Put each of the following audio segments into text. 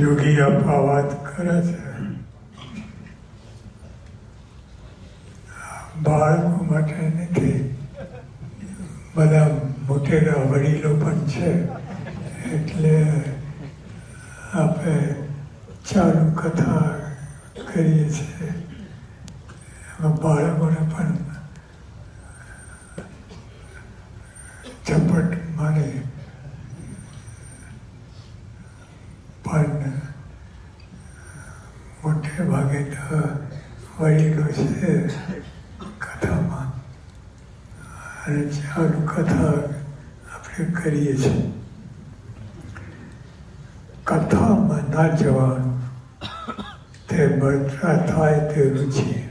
યોગી આપવા વાત કરે છે. બાળકો માટે નથી. બધા મોટેરા વડીલો પણ છે. એટલે આપણે ચાલુ કથા કરીએ છીએ. એમાં બાળકોને પણ ઝપટ મારે પણ મોટે ભાગે તો વડીલો છે કથામાં અને ચાલુ કથા આપણે કરીએ છીએ. કથામાં ના જવાનું તે બળતરા થાય તે રુચિ.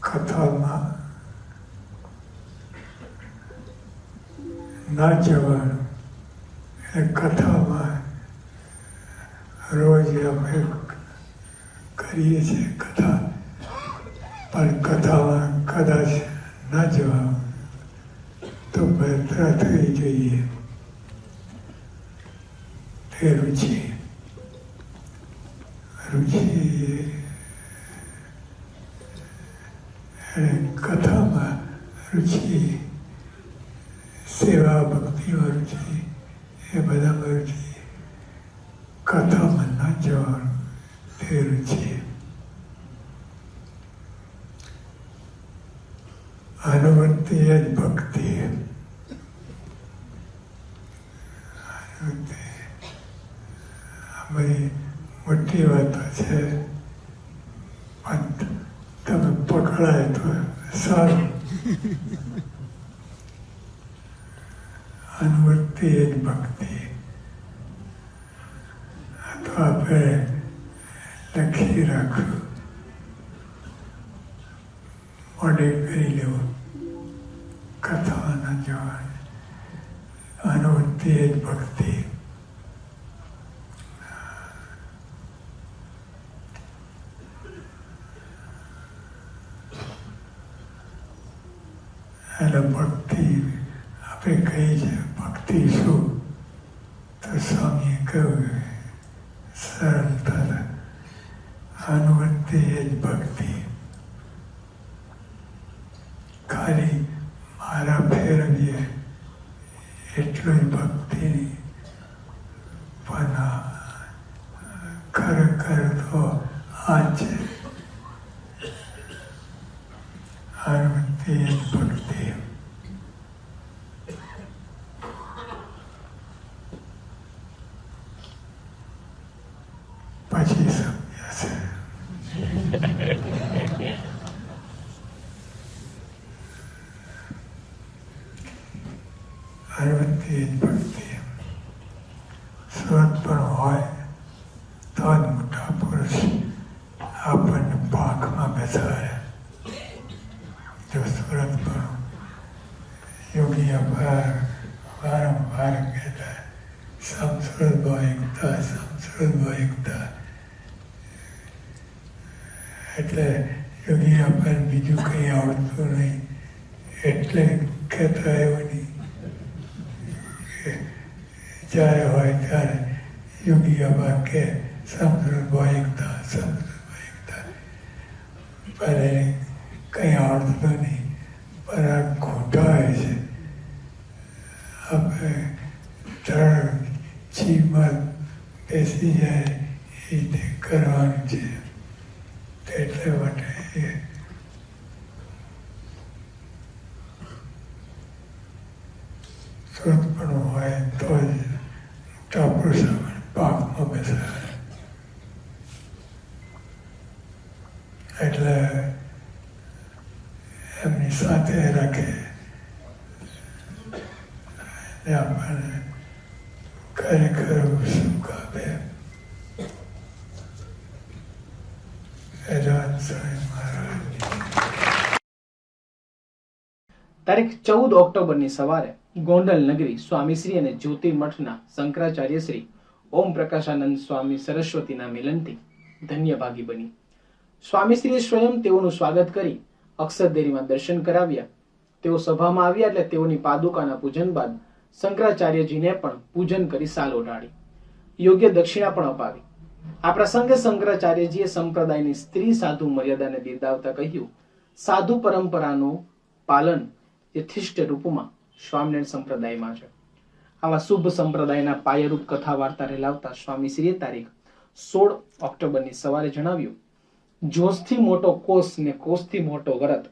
કથામાં ના જવાનું એ કથામાં રોજ અમે કરીએ છીએ કથા. પણ કથામાં કદાચ ના જવાનું તો બળતરા થઈ જઈએ તે રુચિ રુચિ અને કથામાં રુચિ સેવા ભક્તિમાં રુચિ એ બધામાં રુચિ કથામાં ના જવાનું તે રુચિ અનુવર્તિ જ ભક્તિ બધી મોટી વાતો છે તમે પકડાય તો સારું અનુવર્તિ જ ભક્તિ તો આપણે લખી રાખવું મોડે કરી લેવું કથાના જવાની અનુવૃત્તિ એ જ ભક્તિ એટલે ભક્તિ આપણે કહીએ છીએ ભક્તિ શું? તો સ્વામીએ કહ્યું સરળતા અનુવૃત્તિ એ જ ભક્તિ ખાલી મારા ફેરવીએ એટલું જ ભક્તિ પણ આ ખરેખર તો આ છે જ ભક્તિ પછી સમજાશે અનુવૃત્તિ એ જ ભક્તિ પણ હોય તો જ મોટા પુરુષ આપણને પાકમાં બેસાડે જો સુરત પણ યોગી અભાર વારંવાર કહેતા સંસ્કૃત એકતા સંસ્કૃત એકતા એટલે યોગી આપણને બીજું કંઈ આવડતું નહીં. એટલે કહેતા એવું નહીં જ્યારે હોય ત્યારે યોગી અબા કે સંસ્કૃત એકતા સંસ્કૃત એકતા પણ કંઈ આવડતું નહીં, પણ આ ખોટા હોય છે. આપણે ત્રણ ચીમાં બેસી જાય એ રીતે કરવાનું છે. એટલે માટે સુરત પણ હોય તો જ ટાપુ સામે પાકમાં બેસાડે. એટલે એમની સાથે રાખે. અને આપણને ખરેખર સુખ આપે તારીખ ચૌદ ઓક્ટોબરની સવારે ગોંડલ નગરી સ્વામીશ્રી અને જ્યોતિર્મઠના શંકરાચાર્ય શ્રી ઓમ પ્રકાશાનંદ સ્વામી સરસ્વતીના મિલનથી ધન્યભાગી બની. સ્વામીશ્રીએ સ્વયં તેઓનું સ્વાગત કરી અક્ષરદેરીમાં દર્શન કરાવ્યા. તેઓ સભામાં આવ્યા એટલે તેઓની પાદુકાના પૂજન બાદ શંકરાચાર્યજીને પણ પૂજન કરી સાલ ઓઢાડી. યોગ્ય દક્ષિણા પણ અપાવી. આ પ્રસંગે શંકરાચાર્યજીએ સંપ્રદાયની સ્ત્રી સાધુ મર્યાદાને બિરદાવતા કહ્યું, સાધુ પરંપરાનું પાલન યથિષ્ટ રૂપમાં સ્વામિનારાયણ સંપ્રદાયમાં છે. આવા શુભ સંપ્રદાયના પાયરૂપ કથા વાર્તા રેલાવતા સ્વામીશ્રીએ તારીખ સોળ ઓક્ટોબરની સવારે જણાવ્યું, જોશથી મોટો કોષ ને કોષથી મોટો વ્રત,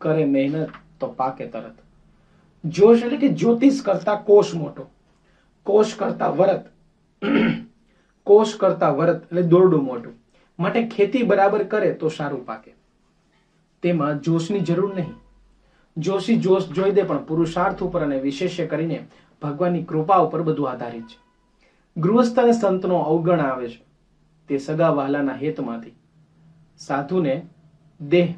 કરે મહેનત તો પાકે તરત. જોશ એટલે કે જ્યોતિષ કરતા કોષ મોટો. કોષ કરતા વરત. કોષ કરતા વરત એટલે દોરડું મોટું. માટે ખેતી બરાબર કરે તો સારું પાકે. તેમાં જોશની જરૂર નહીં. જોશી જોશ જોઈ દે પણ પુરુષાર્થ ઉપર અને વિશેષ્ય કરીને ભગવાનની કૃપા ઉપર બધું આધારિત છે. ગૃહસ્થ અને સંતનો અવગણ આવે છે. તે સગા વહાલાના હેતમાંથી. સાધુને દેહ,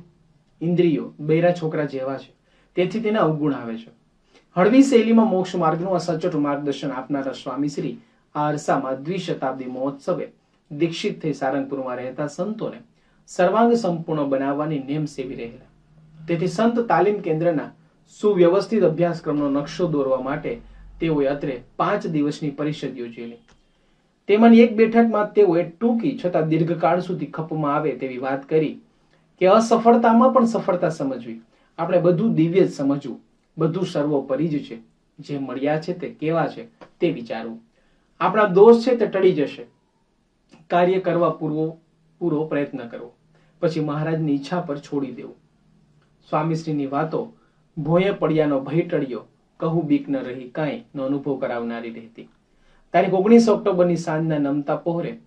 ઇન્દ્રિયો, બૈરા છોકરા જેવા છે. તેથી તેને અવગુણ આવે છે. હળવી શૈલીમાં મોક્ષ માર્ગનું અસચોટ માર્ગદર્શન આપનારા સ્વામીશ્રી આ અરસામાં દ્વિશતાબ્દી મહોત્સવે દીક્ષિત થઈ સારંગપુરમાં રહેતા સંતોને સર્વાંગ સંપૂર્ણ બનાવવાની નેમ સેવી રહેલા. તેથી સંત તાલીમ કેન્દ્રના સુવ્યવસ્થિત અભ્યાસક્રમનો નકશો દોરવા માટે તેઓએ અત્રે પાંચ દિવસની પરિષદ યોજેલી. તેમાંની એક બેઠકમાં તેઓએ ટૂંકી છતાં દીર્ઘકાળ સુધી ખપમાં આવે તેવી વાત કરી કે અસફળતામાં પણ સફળતા સમજવી. આપણે બધું દિવ્ય જ સમજવું. બધું સર્વોપરી જ છે. જે મળ્યા છે તે કેવા છે તે વિચારવું આપણા દોષ છે તે ટળી જશે. કાર્ય કરવા પૂર્વો, પૂરો પ્રયત્ન કરવો પછી મહારાજની ઈચ્છા પર છોડી દેવું. સ્વામીશ્રીની વાતો ભોંયે પડ્યાનો ભય ટળ્યો. કહું બીક ન રહી, કાંઈ નો અનુભવ કરાવનારી રહેતી. તારીખ ઓગણીસ ઓક્ટોબરની સાંજના નમતા પહોરે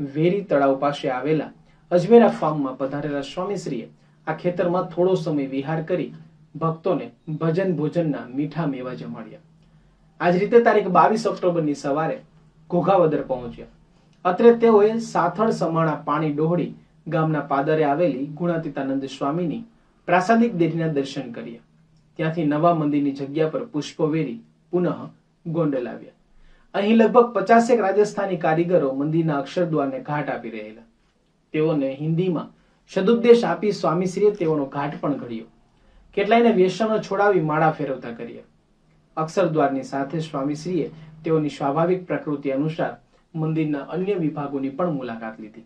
વેરી તળાવ પાસે આવેલા અજમેરા ફાર્મમાં પધારેલા સ્વામીશ્રીએ આ ખેતરમાં થોડો સમય વિહાર કરી ભક્તોને ભજન ભોજનના મીઠા મેવા જમાડ્યા આજ રીતે તારીખ બાવીસ ઓક્ટોબરની સવારે ઘોઘાવદર પહોંચ્યા. અત્રે તેઓએ સાથળ સમાણા પાણી ડોહળી ગામના પાદરે આવેલી ગુણાતીતાનંદ સ્વામીની પ્રાસાદિક દેરીના દર્શન કર્યા. ત્યાંથી નવા મંદિરની જગ્યા પર પુષ્પો વેરી પુનઃ ગોંડલ આવ્યા અહીં લગભગ પચાસેક રાજસ્થાની કારીગરો મંદિરના અક્ષરદ્વારને ઘાટ આપી રહેલા. તેઓને હિન્દીમાં સદુપદેશ આપી સ્વામીશ્રીએ તેઓનો ઘાટ પણ ઘડ્યો. કેટલાયને વ્યસનો છોડાવી માળા ફેરવતા કર્યા. અક્ષરદ્વારની સાથે સ્વામીશ્રીએ તેઓની સ્વાભાવિક પ્રકૃતિ અનુસાર મંદિરના અન્ય વિભાગોની પણ મુલાકાત લીધી.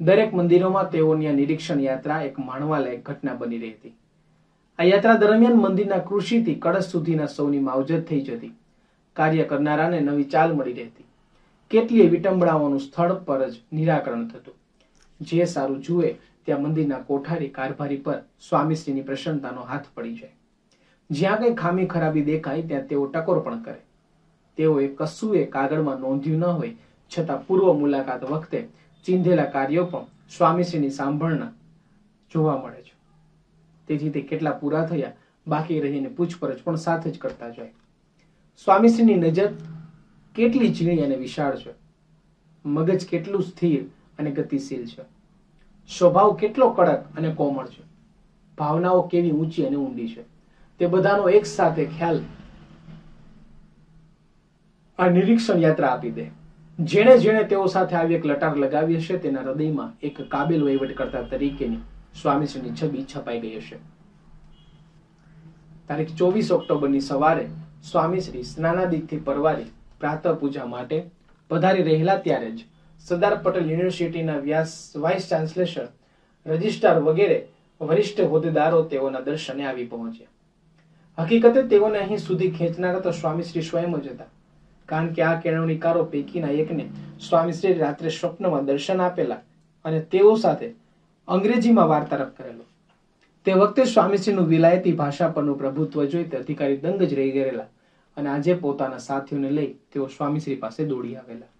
દરેક મંદિરોમાં તેઓની આ નિરીક્ષણ યાત્રા એક માણવાલાયક ઘટના બની રહી હતી. આ યાત્રા દરમિયાન મંદિરના કૃષિથી કળશ સુધીના સૌની માવજત થઈ જતી. કાર્ય કરનારાને નવી ચાલ મળી રહેતી. કેટલીય વિટંબણાઓનું સ્થળ પર જ નિરાકરણ થતું. જે સારું જુએ ત્યાં મંદિરના કોઠારી કારભારી પર સ્વામીશ્રીની પ્રસન્નતાનો હાથ પડી જાય. જ્યાં કંઈ ખામી ખરાબી દેખાય, ત્યાં તેઓ ટકોર પણ કરે. તેઓએ કશું એ કાગળમાં નોંધ્યું ન હોય, છતાં પૂર્વ મુલાકાત વખતે ચીંધેલા કાર્યો પણ સ્વામીશ્રીની સાંભળના જોવા મળે છે. તેથી તે કેટલા પૂરા થયા, બાકી રહીને પૂછપરછ પણ સાથે જ કરતા જાય. સ્વામીશ્રીની નજર કેટલી ઝીણી અને વિશાળ છે. મગજ કેટલું સ્થિર અને ગતિશીલ છે. સ્વભાવ કેટલો કડક અને કોમળ છે. ભાવનાઓ કેવી ઊંચી અને ઊંડી છે. તે બધાનો એક સાથે ખ્યાલ આ નિરીક્ષણ યાત્રા આપી દે. જેણે જેણે તેઓ સાથે આવી એક લટાર લગાવી હશે, તેના હૃદયમાં એક કાબિલ વહીવટકર્તા તરીકેની સ્વામીશ્રીની છબી છપાઈ ગઈ હશે. તારીખ ચોવીસ ઓક્ટોબરની સવારે સ્વામીશ્રી સ્નાનાદિકથી પરવારી પ્રાતઃ પૂજા માટે પધારી રહેલા ત્યારે જ સરદાર પટેલ યુનિવર્સિટીના વ્યાસ, વાઇસ ચાન્સેલર, રજિસ્ટ્રાર વગેરે વરિષ્ઠ હોદ્દેદારો તેઓના દર્શને આવી પહોંચ્યા. હકીકતે તેઓને અહીં સુધી ખેંચનારા તો સ્વામીશ્રી સ્વયં જ હતા. કારણ કે આ કેળવણીકારો પૈકીના એકને સ્વામીશ્રી રાત્રે સ્વપ્નમાં દર્શન આપેલા અને તેઓ સાથે અંગ્રેજીમાં વાર્તાલાપ કરેલો. તે વખતે સ્વામીશ્રીનું વિલાયતી ભાષા પરનું પ્રભુત્વ જોઈ તે અધિકારી દંગ જ રહી ગયેલા અને આજે પોતાના સાથીઓને લઈ તેઓ સ્વામીશ્રી પાસે દોડી આવેલા.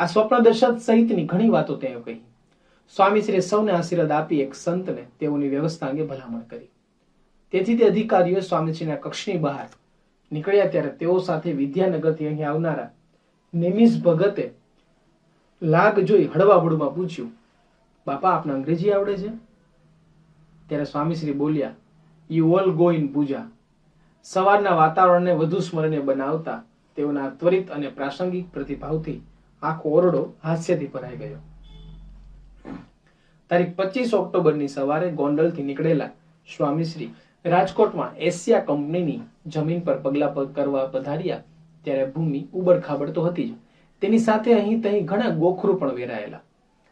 આ સ્વપ્ન દર્શન સહિતની ઘણી વાતો તેઓ કહી. સ્વામીશ્રીએ સૌને આશીર્વાદ આપી એક સંતને તેઓની વ્યવસ્થા અંગે ભલામણ કરી. તેથી તે અધિકારીઓ સ્વામીશ્રીના કક્ષની બહાર નીકળ્યા ત્યારે તેઓ સાથે વિદ્યાનગરથી અહીં આવનારા નિમિષ ભગતે લાગ જોઈ હળવા હળમાં પૂછ્યું, બાપા, આપને અંગ્રેજી આવડે છે? ત્યારે સ્વામીશ્રી બોલ્યા you all go in puja. સવારના વાતાવરણને વધુ સ્મરણીય બનાવતા તેઓના ત્વરિત અને પ્રાસંગિક પ્રતિભાવથી આખો ઓરડો હાસ્યથી ભરાઈ ગયો. તારીખ પચીસ ઓક્ટોબરની સવારે ગોંડલથી નીકળેલા સ્વામીશ્રી રાજકોટમાં એશિયા કંપનીની જમીન પર પગલા પગ કરવા પધાર્યા, ત્યારે ભૂમિ ઉબડખાબડ તો હતી જ. તેની સાથે અહીં તહીં ઘણા ગોખરું પણ વેરાયેલા.